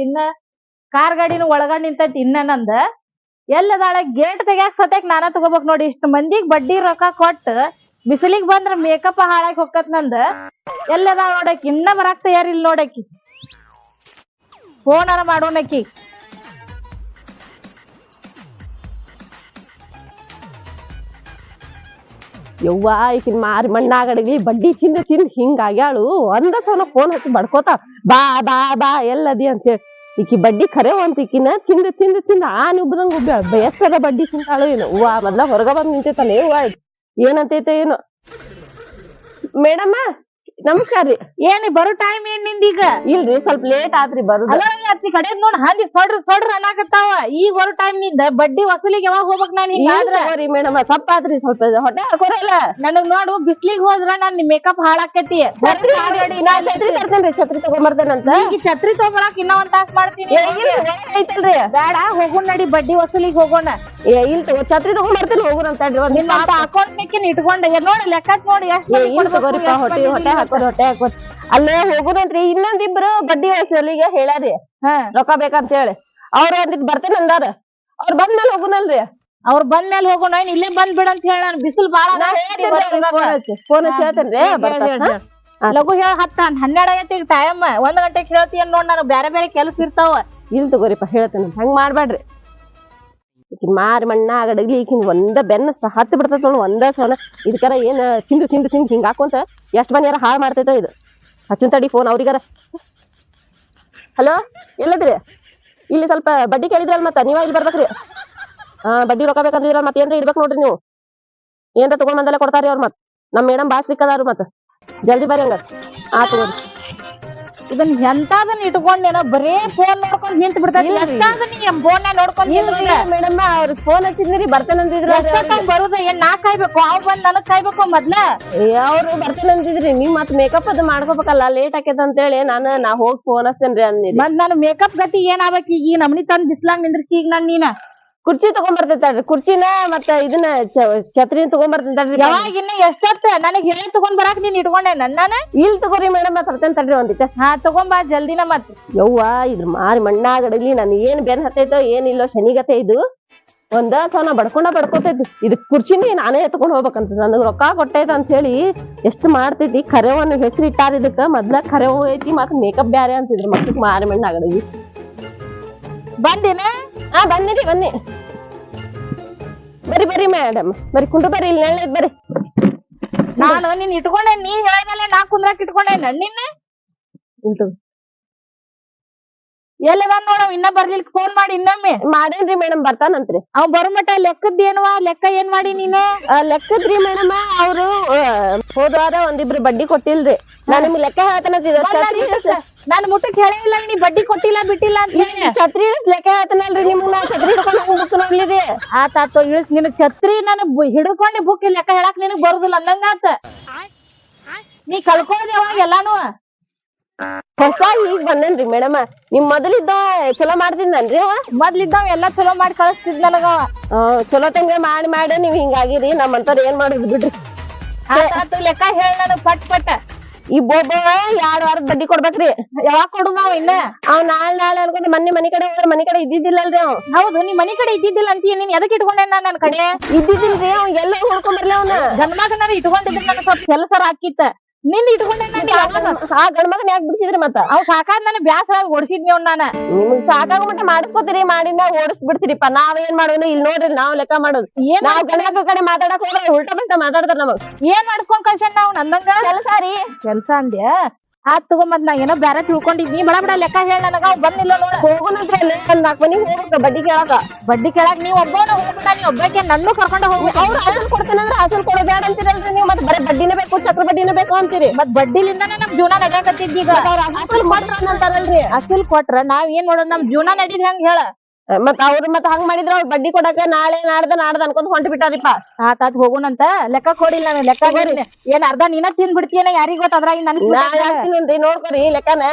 ಇನ್ನ ಕಾರ್ ಗಾಡಿನ ಒಳಗಡೆ ನಿಂತೈತಿ ಇನ್ನ ನಂದ. ಎಲ್ಲದಾಳ ಗೇಟ್ ತೆಗ್ಯಾಕ್ ಸತ್ಯಾಕ್ ನಾನ ತಗೋಬೇಕ್ ನೋಡಿ ಇಷ್ಟ ಮಂದಿಗ್ ಬಡ್ಡಿ ರೊಕ್ಕ ಕೊಟ್ಟ ಬಿಸಿಲಿಗ್ ಬಂದ್ರ ಮೇಕಪ್ ಹಾಳಾಗಿ ಹೊಕ್ಕತ್ ನಂದ. ಎಲ್ಲದಾಳ ನೋಡಕಿ ಇನ್ನ ಬರಾಕ್ ತಯಾರಿಲ್ಲ ನೋಡಕಿ ಫೋನಾರ ಮಾಡೋಣಕಿ ಯವ್ವ, ಈಕಿನ ಮಾರಿ ಮಣ್ಣಾಗಡಗಿ ಬಡ್ಡಿ ತಿಂದು ತಿಂದು ಹಿಂಗಾಗ್ಯಾಳು ಒಂದ ಸಲ ಫೋನ್ ಹಚ್ಚಿ ಬಡ್ಕೋತ ಬಾ ಬಾ ಬಾ ಎಲ್ಲದಿ ಅಂತೇಳಿ ಈಕಿ ಬಡ್ಡಿ ಖರೆ ಅಂತ ಈಕಿನ ತಿಂದು ತಿಂದು ತಿಂದು ಆನೆ ಉಬ್ಬದಂಗ ಉಬ್ಬ್ಯಾಳ ಬಯಸ್ಸದ ಬಡ್ಡಿ ತಿಂತಾಳು ಏನು ಹೂವ ಮೊದ್ಲ ಹೊರಗ ಬಂದ್ ನಿಂತೈತಲ್ಲ ಹೂವ ಏನಂತೈತೆ ಏನು. ಮೇಡಮ್ಮ ನಮಸ್ಕಾರ ರೀ ಏನ್ ಬರೋ ಟೈಮ್ ಏನ್ ನಿಂದೀಗ ಇಲ್ರಿ ಸ್ವಲ್ಪ ಲೇಟ್ ಆತ್ರಿ ಬರೋದು ಅಲ್ಲ ಅತ್ತಿ ಕಡೆ ನೋಡ್ ಹಂದಿ ಸೊಡ್ರ ಸೊಡ್ರ ಅನ್ನಾಕತ್ತಾವ ಈಗ ಬರೋ ಟೈಮ್ನಿಂದ ಬಡ್ಡಿ ವಸೂಲಿಗೆ ಯಾವಾಗ ಹೋಗ್ಬೇಕ್ ನಾನ್ ಹಿಂಗಾದ್ರಿ ಮೇಡಮ್ ಮೇಡಮ್ ತಪ್ಪಾತ್ರಿ ಸ್ವಲ್ಪ ಹೊಟ್ಟೆ ಹಾಕೋರಲ್ಲ ನನಗ್ ನೋಡು ಬಿಸ್ಲಿಗ್ ಹೋದ್ರ ನನ್ ಮೇಕಪ್ ಹಾಳಾಕತಿ ಛತ್ರಿ ನಾ ಛತ್ರಿ ತಗೊಂಬರ್ತೇನಂತ ಈಗ ಛತ್ರಿ ತಗೊಳಕ್ ಇನ್ನ ಒಂದ್ ತಾಸ್ ಮಾಡ್ತೀನಿ ಐತಲ್ರಿ ಬೇಡ ಹೋಗೋಣ ನಡಿ ಬಡ್ಡಿ ವಸೂಲಿಗೆ ಹೋಗೋಣ ಏ ಇಲ್ ತಗೋ ಛತ್ರಿ ತಗೊಂಬರ್ತೇನೆ ಹೋಗುರ ಅಂತ ಹೇಳ್ರಿ ಒಂದ್ ನಿನ್ನ ಅಕೌಂಟ್ ಇಟ್ಕೊಂಡ. ನೋಡಿ ಲೆಕ್ಕಕ್ ನೋಡಿ ಎಷ್ಟ್ ತಗೋರಿಪ್ಪ ಹೊಟ್ಟೆ ಹೊಟ್ಟೆ ಹಾಕೋರಿ ಹೊಟ್ಟೆ ಹಾಕೋರಿ. ಅಲ್ಲೇ ಹೋಗುನಂತ್ರಿ ಇನ್ನೊಂದಿಬ್ರು ಬಡ್ಡಿ ಹೆಸರಿಗೆ ಹೇಳಾರಿ. ಹಾ. ರೊಕ್ಕ ಬೇಕಂತ ಹೇಳಿ ಅವ್ರ ಒಂದಿಟ್ ಬರ್ತೇನೆ ಅಂದಾರ. ಅವ್ರ ಬಂದ್ಮೇಲೆ ಹೋಗುನಲ್ರಿ. ಅವ್ರ ಬಂದ್ ಮೇಲೆ ಹೋಗೋಣ ಏನ್ ಇಲ್ಲೇ ಬಂದ್ ಬಿಡ ಅಂತ ಹೇಳ ನಾನು ಬಿಸಿಲು ಬಾಳ ಫೋನ್ ಹೇಳ್ತೇನ್ರಿ? ಲಘು ಹೇಳ ಹತ್ತ ಹನ್ನೆರಡ್ ಆಗೈತಿ ಈಗ ಟೈಮ್ ಒಂದ್ ಗಂಟೆಗೆ ಹೇಳ್ತೀನಿ ನೋಡ್ ನಾನು. ಬೇರೆ ಬೇರೆ ಕೆಲಸ ಇರ್ತಾವ. ಇಲ್ ತಗೋರಿಪ್ಪ ಹೇಳ್ತೇನೆ. ಹಂಗ್ ಮಾಡ್ಬೇಡ್ರಿ. ಮಾರಿ ಮಣ್ಣಾಗ ಆಗಡಗ್ಲಿ ಈಕಿನ್ ಒಂದ ಬೆನ್ನ ಹತ್ತಿ ಬಿಡ್ತೈತ ನೋಡು ಒಂದ ಸೋನ. ಇದಕ್ಕರ ಏನು ತಿಂದು ತಿಂದು ತಿಂದು ಹಿಂಗ್ ಹಾಕೊಂತ ಎಷ್ಟು ಮನೆಯಾರ ಹಾಳು ಮಾಡ್ತೈತ ಇದು. ಹಚ್ಚಿನ ತಡಿ ಫೋನ್ ಅವ್ರಿಗಾರ. ಹಲೋ ಎಲ್ಲದ್ರಿ? ಇಲ್ಲಿ ಸ್ವಲ್ಪ ಬಡ್ಡಿ ಕೇಳಿದ್ರಲ್ಲ ಮತ್ತ ನೀವ ಇಲ್ಲಿ ಬರ್ಬೇಕ್ರಿ. ಹಾ, ಬಡ್ಡಿ ರೊಕ್ಕ ಬೇಕಂದ್ರ ಮತ್ತೆ ಏನ್ರ ಇಡ್ಬೇಕು ನೋಡ್ರಿ ನೀವು. ಏನ್ರ ತಗೊಂಡ್ ಬಂದಲ್ಲ ಕೊಡ್ತಾರಿ ಅವ್ರ ಮತ್. ನಮ್ ಮೇಡಮ್ ಬಾಸ್ ಸಿಕ್ಕದಾರು ಮತ್ತೆ ಜಲ್ದಿ ಬರ್ರಿ ಹಂಗ ಆ ತಗೋರಿ ಇದನ್ ಎಂತಾದನ್ ಇಟ್ಕೊಂಡೇನೋ ಬರೇ ಫೋನ್ ನೋಡ್ಕೊಂಡ್ ನಿಂತ ಬಿಡ್ತೈತಿ ಎಷ್ಟಾದ ನೀ ಫೋನ್ ನೋಡ್ಕೊಂಡ್ ನಿಂತ್ರೆ ಮೇಡಮ್ ಅವ್ರ ಫೋನ್ ಹಚ್ಚಿದ್ರಿ ಬರ್ತೇನಂತಿದ್ರ ಎಷ್ಟೊತ್ತಾಗ್ ಬರುದ? ಏನ್ ನಾ ಕಾಯ್ಬೇಕು? ಅವ್ ಬಂದ್ ನನಗ್ ಕಾಯ್ಬೇಕು ಮೊದ್ಲ? ಅವ್ರು ಬರ್ತಾನಂತಿದ್ರಿ ನೀವ್ ಮತ್ ಮೇಕಪ್ ಅದು ಮಾಡ್ಕೋಬೇಕಲ್ಲ ಲೇಟ್ ಆಕೇತ ಅಂತೇಳಿ ನಾನು ನಾ ಹೋಗಿ ಫೋನ್ ಹಚ್ತೇನ್ರಿ ಅಂದಿರಿ ಮತ್ ನಾನು ಮೇಕಪ್ ಗತಿ ಏನ್ ಆಗ್ಬೇಕು ಈಗ? ನಮ್ನಿ ತಂದ್ ಬಿಸ್ಲಾಗ್ ನಿಂದ್ರಿಸಿ ಈಗ ನಾನ್ ನೀನ. ಕುರ್ಚಿ ತಗೊಂಬರ್ತೈತಾಳ್ರಿ ಕುರ್ಚಿನ ಮತ್ತ ಇದನ್ನ ಚ- ಛತ್ರಿ ತಗೊಂಬರ್ತೈತಾಳ್ರಿ ಯಾವಾಗ ಇನ್ನ ಎಷ್ಟೊತ್ತ? ನನಗ್ ಹೇಳಿ ತಗೊಂಡ್ ಬರಾಕ್ ನೀನ್ ಇಟ್ಕೊಂಡೆ ನನ್ನ ಇಲ್ ತಗೋರಿ ಮೇಡಮ್ ತರ್ತೇನೆ ತಡ್ರಿ ಒಂದಿಟ್ಟ ಹಾ ತಗೊಂಬಾ ಜಲ್ದಿನ ಮತ್. ಯವ್ವ ಇದ್ರ ಮಾರಿ ಮಣ್ಣಾಗಡಲಿ ನನ್ ಏನ್ ಬೆನ್ ಹತ್ತೈತೋ ಏನಿಲ್ಲೋ ಶನಿಗತೆ ಇದು. ಒಂದ ನಾ ಬಡ್ಕೊಂಡ ಬಡ್ಕೊತೈತಿ. ಇದ್ ಕುರ್ಚಿನಿ ನಾನೇ ಎತ್ಕೊಂಡ್ ಹೋಗ್ಬೇಕಂತ. ನನಗ್ ರೊಕ್ಕ ಕೊಟ್ಟೈತ ಅಂತ ಹೇಳಿ ಎಷ್ಟ್ ಮಾಡ್ತೈತಿ? ಕರೆವನ್ನ ಹೆಸರು ಇಟ್ಟಾರ ಇದಕ್ಕ. ಮೊದ್ಲ ಕರೆ ಐತಿ ಮತ್ ಮೇಕಪ್ ಬ್ಯಾರೆ ಅಂತಿದ್ರು ಮಕ್ಕಳಿಗೆ ಮಾರಿ ಮಣ್ಣಾಗಡಲಿ. ಬಂದಿನ? ಹಾ ಬನ್ನಿರಿ ಬನ್ನಿ ಬರಿ ಬರ್ರಿ ಮೇಡಮ್ ಬರಿ ಕುಂಡ್ರ ಬರಿ ಇಲ್ಲಿ ನೆಳ್ಳ ಬರಿ ನಾನು ನೀನ್ ಇಟ್ಕೊಂಡೆ ನೀ ಹೇಳಿದಲ್ಲ ನಾ ಕುಂದ್ರಾಕ್ ಇಟ್ಕೊಂಡೆ ನಿನ್ನ? ಎಲ್ಲದ ನೋಡ ಇನ್ನ ಬರ್ಲಿಲ್ಲ ಫೋನ್ ಮಾಡಿ ಇನ್ನೊಮ್ಮೆ. ಮಾಡೇನ್ರಿ ಮೇಡಮ್ ಬರ್ತಾನಂತ್ರಿ. ಅವ್ ಬರೋ ಮಟ್ಟ ಲೆಕ್ಕದ್ ಏನ್ವಾ ಲೆಕ್ಕ ಏನ್ ಮಾಡಿ ನೀನ? ಆ, ಲೆಕ್ಕದ್ರಿ ಮೇಡಮ್ ಅವ್ರು ಹೋದ್ವಾರ ಹೋದ ವಾರ ಒಂದಿಬ್ರು ಬಡ್ಡಿ ಕೊಟ್ಟಿಲ್ರಿ. ನಾ ನಿಮ್ಗ್ ಲೆಕ್ಕ ಹೇಳ್ತಾನಂತಿದ್ದೆ ನಾನು ಮುಟ್ಟಕ್ ಹೇಳಿಲ್ಲ ನೀ ಬಡ್ಡಿ ಕೊಟ್ಟಿಲ್ಲ ಬಿಟ್ಟಿಲ್ಲ ಅಂತ ಹೇಳಿ ಛತ್ರಿ ಲೆಕ್ಕ ಹೇಳ್ತಾನಲ್ರಿ ನಿಮ್ಗ್ ನಾ ಛತ್ರಿ ಹಿಡ್ಕೊಂಡು ನೋಡ್ಲಿರಿ ಆತಾತು ಇಳಿಸ್ ನಿನ್ ಛತ್ರಿ ನಾನು ಹಿಡ್ಕೊಂಡು ಬುಕ್ ಲೆಕ್ಕ ಹೇಳಕ್ ನಿನಗ್ ಬರುದಿಲ್ಲ ಅಂದಂಗಾತ ನೀ ಕಳ್ಕೊಂಡ್ ಯಾವಾಗ ಎಲ್ಲಾನು. ಹೊಸ ಈಗ ಬಂದೇನ್ರಿ ಮೇಡಮ್. ನಿಮ್ ಮೊದಲಿದ್ದ ಚಲೋ ಮಾಡ್ತಿದ್ದನ್ರಿ ಅವ? ಮೊದ್ಲಿದ್ದಾವ ಎಲ್ಲಾ ಚಲೋ ಮಾಡಿ ಕಳಿಸ್ತಿದ್ ನನಗ ಚಲೋ ತಂಗ ಮಾಡಿ ಮಾಡಿ ನೀವ್ ಹಿಂಗಾಗಿರಿ. ನಮ್ಮಂತವ್ರ ಏನ್ ಮಾಡುದು ಬಿಡ್ರಿ. ಲೆಕ್ಕ ಹೇಳ ನನಗ್ ಪಟ್ ಪಟ್. ಈ ಬೋಬ ಎರಡ್ ವಾರದ ಬಡ್ಡಿ ಕೊಡ್ಬೇಕ್ರಿ. ಯಾವಾಗ ಕೊಡು ನಾವ್ ಇನ್ನ? ಅವ್ ನಾಳೆ ನಾಳೆ ಅನ್ಕೊಂಡ್ರಿ ಮೊನ್ನೆ ಮನಿ ಕಡೆ ಹೋದ್ರೆ ಮನಿ ಕಡೆ ಇದ್ದಿದ್ದಿಲ್ಲಲ್ರಿ ಅವ್. ಹೌದು ನೀ ಮನಿ ಕಡೆ ಇದ್ದಿದ್ದಿಲ್ಲ ಅಂತೀಯ ನೀನ್? ಎದಕ್ ಇಟ್ಕೊಂಡೆ ನಾ ನನ್ ಕಡೆ ಇದ್ದಿದ್ದಿಲ್ರಿ ಅವ್ ಎಲ್ಲ ಹೊಡ್ಕೊಂಡ್ ಬರ್ಲಿ ಅವ್ನ. ಜನ್ಮಾಗ ನಾನು ಇಟ್ಕೊಂಡಿದ್ರೆ ನನ್ ಸ್ವಲ್ಪ ಕೆಲಸ ಹಾಕಿತ್ತ ನಿನ್ ಇಟ್ಕೊಂಡೆ ನಾನು ಆ ಗಂಡ ಮಗನ್ ಯಾಕೆ ಬಿಡಿಸಿದ್ರಿ ಮತ್ತ? ಅವ್ ಸಾಕಾದ್ ನನಗ್ ಬ್ಯಾಸರ ಓಡಿಸಿದ್ನಿ ಅವ್ನ ನಾನ. ನಿಮ್ಗ್ ಸಾಕಾಗೋ ಮಟ್ಟ ಮಾಡಿಸ್ಕೊತೀರಿ ಮಾಡಿಂದ ಓಡಿಸ್ ಬಿಡ್ತೀರಿಪ್ಪ ನಾವ್ ಏನ್ ಮಾಡೋನು ಇಲ್ಲಿ ನೋಡ್ರಿ ನಾವ್ ಲೆಕ್ಕ ಮಾಡೋದು. ಏನ್ ನಾವ್ ಗಂಡ ಮಕ್ಳ ಕಡೆ ಮಾತಾಡಕ್ ಹೋದ್ರೆ ಉಲ್ಟಾ ಪಲ್ಟಾ ಮಾತಾಡ್ತಾರ ನಮಗ್. ಏನ್ ಮಾಡ್ಕೊಂಡ್ ಕಳ್ಸಣ್ಣ ನಾವ್ ನಂದಂಗ ಕೆಲಸ ರೀ. ಕೆಲ್ಸ ಅಂದ್ಯ? ಆತ್ ತಗೊಂಬಂದ್ ನಾ ಏನೋ ಬ್ಯಾರೆ ತಿಳ್ಕೊಂಡಿದ್ನಿ. ಬಡ ಬಡ ಲೆಕ್ಕ ಹೇಳ ನನಗ. ಅವ್ ಬಂದಿಲ್ಲ ನೋಡ. ಹೋಗುನಂತ್ರ ಅಲ್ಲೇ ಒಂದ್ ನಾಲ್ಕು ಮನಿ ಹೋಗ್ಬೇಕು ಬಡ್ಡಿ ಕೇಳಕ. ಬಡ್ಡಿ ಕೇಳಾಕ ನೀವ್ ಒಬ್ಬನ ಹೋಗ್ಬಿಟ್ಟ ನೀ ಒಬ್ಬಕ್ಕೆ ನನ್ನ ಕರ್ಕೊಂಡ ಹೋಗ್ಬೇಕು ಅವ್ರು ಅಸಲ್ ಕೊಡ್ತೇನಂದ್ರ ಅಸಲ್ ಕೊಡಬೇಡ ಅಂತೀರಲ್ರಿ ನೀವು? ಮತ್ತೆ ಬರೀ ಬಡ್ಡಿನೇ ಬೇಕು ಚಕ್ರ ಬಡ್ಡಿನೇ ಬೇಕು ಅಂತೀರಿ. ಮತ್ ಬಡ್ಡಿಲಿಂದಾನೇ ನಮ್ ಜೀವನ ನಡೆಯಕತ್ತಿದ್ದೀಗ ಅಸಲ್ ಕೊಟ್ರ ಅಂತಾರಲ್ರಿ. ಅಸಲ್ ಕೊಟ್ರ ನಾವ್ ಏನ್ ಮಾಡೋದ್? ನಮ್ ಜೀವನ ನಡೀದ್ ಹೆಂಗ್ ಹೇಳ? ಮತ್ ಅವ್ರ ಮತ್ ಹಂಗ್ ಮಾಡಿದ್ರ ಅವ್ರ ಬಡ್ಡಿ ಕೊಡಕ ನಾಳೆ ನಾಡ್ದ ನಾಡ್ದ ಅನ್ಕೊಂಡ್ ಹೊಂಟ್ ಬಿಟ್ಟಾರಿಪ್ಪ. ಆತ್ ಆತ್ ಹೋಗುನಂತ ಲೆಕ್ಕ ಕೊಡಿಲ್ಲ ನಾನು ಲೆಕ್ಕ ಏನ್ ಅರ್ಧ ನೀನ ತಿಂದ್ ಬಿಡ್ತೀಯನ ಯಾರಿಗ್ ಗೊತ್ತ ಅದ್ರಾಗ ನೋಡ್ಕೊರಿ ಲೆಕ್ಕನ.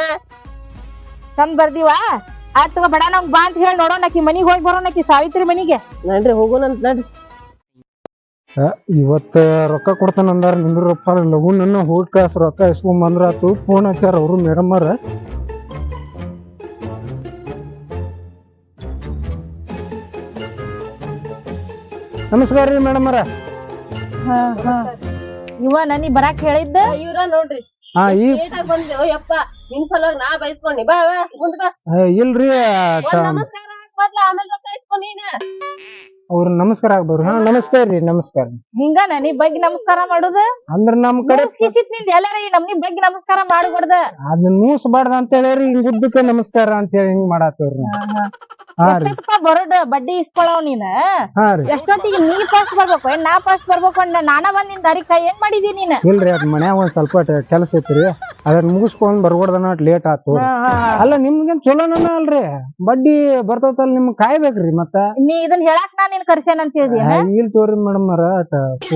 ಚಂದ್ ಬರ್ದಿವ? ಆತ್ ತಗೋ ಬಡ ನಂಗ್ ಬಾ ಅಂತ ಹೇಳಿ ನೋಡೋಣ ಆಕಿ ಮನಿಗ್ ಹೋಗಿ ಬರೋಣ ಆಕಿ ಸಾವಿತ್ರಿ ಮನಿಗೆ. ನಡ್ರಿ ಹೋಗುನಂತ ನಡ್ರಿ. ಇವತ್ತ ರೊಕ್ಕ ಕೊಡ್ತಾನಂದಾರ ನಿಂದ್ರಪ್ಪ ಲಘು ನನ್ನ ಹೋಗಿ ಕಳ್ಸ ರೊಕ್ಕ ಇಸ್ಕೊಂಬಂದ್ರ ಆತು. ಫೋನ್ ಹಚ್ಚಾರ ಅವರು ಮೇಡಮ್ಮರ ನಮಸ್ಕಾರ ರೀ ಮೇಡಮ್ ಅವ್ರ. ಹಾ ಹಾ. ಇವ ನನಿ ಬರಾಕ್ ಹೇಳಿದ್ದ? ಇವ್ರ ನೋಡ್ರಿ. ಹಾ ಈ ಲೇಟ್ ಆಗಿ ಬಂದ್ವಿ ಯಪ್ಪ ನಿನ್ ಸಲುವಾಗಿ ನಾ ಬಯಸ್ಕೊಂಡಿ ಬಾ ಬಾ ಮುಂದ್ ಬಾ. ಆ, ಇಲ್ರಿ ಒಂದ್ ನಮಸ್ಕಾರ ಹಾಕ್ ಮೊದ್ಲ ಆಮೇಲೆ ರೊಕ್ಕ ಇಸ್ಕೊಂಡ್ ನೀನ್. ಅವ್ರ ನಮಸ್ಕಾರ ಆಗ್ಬೋರಿ ಹಾ ನಮಸ್ಕಾರ ರೀ ನಮಸ್ಕಾರ ಹಿಂಗ ನನಿ ಬಗ್ಗೆ ನಮಸ್ಕಾರ ಮಾಡುದ? ಅಂದ್ರ ನಮ್ ಕಡೆ ಕಿಸಿತ್ನಿಂದ ಎಲ್ಲಾರ ಈ ನಮ್ನಿ ಬಗ್ಗೆ ನಮಸ್ಕಾರ ಮಾಡಬಾರ್ದ? ಅದನ್ನ ಮೂಸಬಾರ್ದ ಅಂತ ಹೇಳಿ ಹಿಂಗ್ ಉದ್ದಕ್ಕೆ ನಮಸ್ಕಾರ ಅಂತ ಹೇಳಿ ಹಿಂಗ್ ಮಾಡಾತೇವ್ರಿ ಬರೋಡ್ ಬಡ್ಡಿ ಇಸ್ಕೊಳವ್ ನೀನ್? ಎಷ್ಟೊತ್ತಿಗೆ ನೀ ಫಸ್ಟ್ ಬರ್ಬೇಕು? ಏನ್ ನಾ ಫಸ್ಟ್ ಬರ್ಬೇಕು ಅಂದ. ನಾನ ಬಂದ್ ನಿನ್ ದಾರಿ ಕೈ ಏನ್ ಮಾಡಿದಿ ನೀನ್? ಇಲ್ರಿ ಅದ್ ಮನ್ಯಾಗ ಒಂದ್ ಸ್ವಲ್ಪ ಕೆಲಸ ಐತ್ರಿ. ಅದನ್ನ ಮುಗಿಸ್ಕೊಂಡ್ ಬರ್ಬೋದನ ಲೇಟ್ ಆತು ಅಲ್ಲ ನಿಮ್ಗೇನ್ ಚಲೋನ ಅಲ್ರಿ? ಬಡ್ಡಿ ಬರ್ತೈತಲ್ ನಿಮ್ಗ್ ಕಾಯ್ಬೇಕ್ರಿ ಮತ್ತ? ನೀ ಇದನ್ ಹೇಳಾಕ್ ನಾ ನಿನ್ ಕರ್ಸೇನ್ ಅಂತ ಹೇಳಿದಿ ಆ, ಇಲ್ ತೋರಿ ಮೇಡಮ್